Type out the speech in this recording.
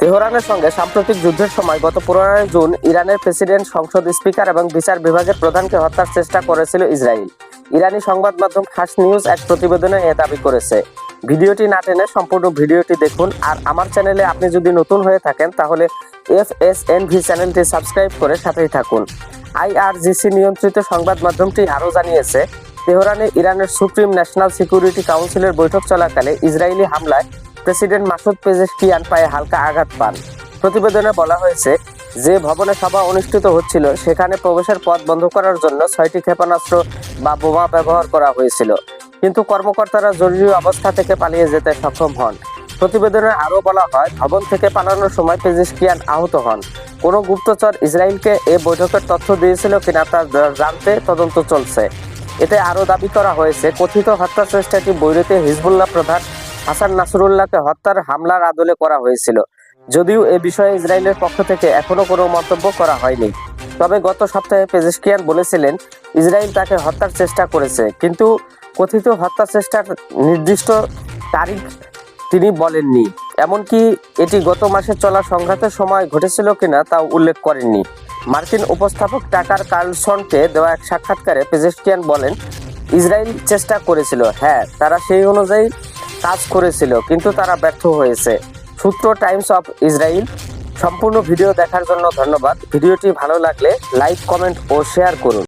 তেহরানের সঙ্গে সাম্প্রতিক যুদ্ধের সময় গত পনেরোই জুন ইরানের প্রেসিডেন্ট, সংসদ স্পিকার এবং বিচার বিভাগের প্রধানকে হত্যার চেষ্টা করেছিল ইসরায়েল। ইরানি সংবাদ মাধ্যম খাস নিউজ এক প্রতিবেদনে এ দাবি করেছে। ভিডিওটি না টেনে সম্পূর্ণ ভিডিওটি দেখুন। আর আমার চ্যানেলে আপনি যদি নতুন হয়ে থাকেন, তাহলে এফ এস এন ভি চ্যানেলটি সাবস্ক্রাইব করে সাথেই থাকুন। আইআরজিসি নিয়ন্ত্রিত সংবাদ মাধ্যমটি আরও জানিয়েছে, তেহরানে ইরানের সুপ্রিম ন্যাশনাল সিকিউরিটি কাউন্সিলের বৈঠক চলাকালে ইসরায়েলি হামলায় প্রেসিডেন্ট মাসুদ পেজেশকিয়ান পায়ে হালকা আঘাত পান? প্রতিবেদনে বলা হয়েছে, যে ভবনে সভা অনুষ্ঠিত হচ্ছিল, সেখানে প্রবেশের পথ বন্ধ করার জন্য ছয়টি ক্ষেপণাস্ত্র বা বোমা ব্যবহার করা হয়েছিল। কিন্তু কর্মকর্তারা জরুরি অবস্থা থেকে পালিয়ে যেতে সক্ষম হন। প্রতিবেদনে আরও বলা হয়, ভবন থেকে পালানোর সময় পেজেশকিয়ান আহত হন। কোনো গুপ্তচর ইসরায়েলকে এ বৈঠকের তথ্য দিয়েছিল কিনা তা জানতে তদন্ত চলছে। এতে আরও দাবি করা হয়েছে, কথিত হত্যা চেষ্টাটি বৈরুতে হিজবুল্লাহ প্রধান হাসান নাসরুল্লাহকে হত্যার হামলার আদলে করা হয়েছিল। যদিও এ বিষয়ে ইসরায়েলের পক্ষ থেকে এখনও কোনো মন্তব্য করা হয়নি। তবে গত সপ্তাহে পেজেশকিয়ান বলেছিলেন, ইসরায়েল তাকে হত্যার চেষ্টা করেছে। কিন্তু কথিত হত্যা চেষ্টার নির্দিষ্ট তারিখ তিনি বলেননি। এমনকি এটি গত মাসে চলা সংঘাতের সময় ঘটেছিল কিনা তাও উল্লেখ করেননি। মার্কিন উপস্থাপক টাকার কার্লসনকে দেওয়া এক সাক্ষাৎকারে পেজেশকিয়ান বলেন, ইসরায়েল চেষ্টা করেছিল। হ্যাঁ তারা সেই অনুযায়ী কাজ করেছিল, কিন্তু তারা ব্যর্থ হয়েছে। সূত্র টাইমস অফ ইসরায়েল সম্পূর্ণ ভিডিও দেখার জন্য ধন্যবাদ। ভিডিওটি ভালো লাগলে লাইক কমেন্ট ও শেয়ার করুন।